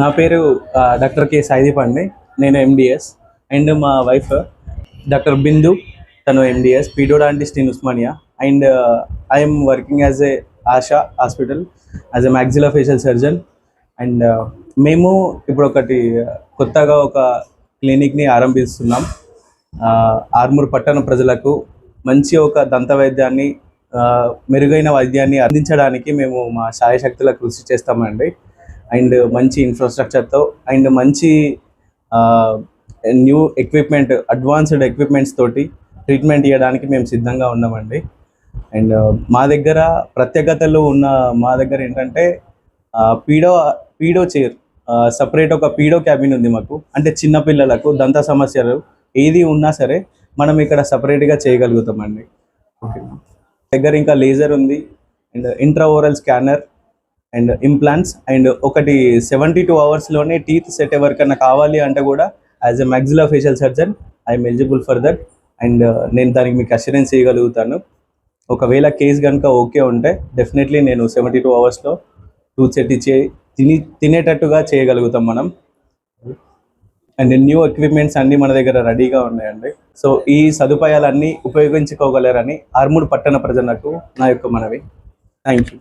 నా పేరు doctor K Saideep అండి. నేను ఎండిఎస్ అండ్ మా వైఫ్ డాక్టర్ బిందు. తను MDS pedodontist in Osmania. And I'm working as a Asha hospital as a maxillofacial surgeon and మేము ఇప్పుడు ఒకటి కొత్తగా ఒక క్లినిక్ని ఆరంభిస్తున్నాం. ఆర్మూర్ పట్టణ ప్రజలకు మంచి ఒక దంత వైద్యాన్ని మెరుగైన వైద్యాన్ని అందించడానికి మేము మా సాయశక్తుల కృషి చేస్తామండి. అండ్ మంచి ఇన్ఫ్రాస్ట్రక్చర్తో అండ్ మంచి న్యూ ఎక్విప్మెంట్ అడ్వాన్స్డ్ ఎక్విప్మెంట్స్ తోటి ట్రీట్మెంట్ ఇవ్వడానికి మేము సిద్ధంగా ఉన్నామండి. అండ్ మా దగ్గర ప్రత్యేకతలు ఉన్న మా దగ్గర ఏంటంటే పీడో పీడో చైర్ సపరేట్ ఒక పీడో క్యాబిన్ ఉంది మాకు. అంటే చిన్న పిల్లలకు దంత సమస్యలు ఏది ఉన్నా సరే మనం ఇక్కడ సపరేట్గా చేయగలుగుతామండి. ఓకే. దగ్గర ఇంకా లేజర్ ఉంది and intra oral scanner and implants and ఒకటి సెవెంటీ టూ అవర్స్లోనే టీత్ సెట్ ఎవరికైనా కావాలి అంటే కూడా as a maxillofacial surgeon I'm eligible for that and uh, నేను దానికి మీకు అష్యూరెన్స్ చేయగలుగుతాను. ఒకవేళ కేస్ కనుక ఓకే ఉంటే డెఫినెట్లీ నేను సెవెంటీ టూ అవర్స్లో టూత్ సెట్ ఇచ్చే తిని తినేటట్టుగా చేయగలుగుతాం మనం. అండ్ న్యూ ఎక్విప్మెంట్స్ అన్నీ మన దగ్గర రెడీగా ఉన్నాయండి. సో ఈ సదుపాయాలన్నీ ఉపయోగించుకోగలరని ఆర్మూర్ పట్టణ ప్రజలకు నా యొక్క మనవి. Thank you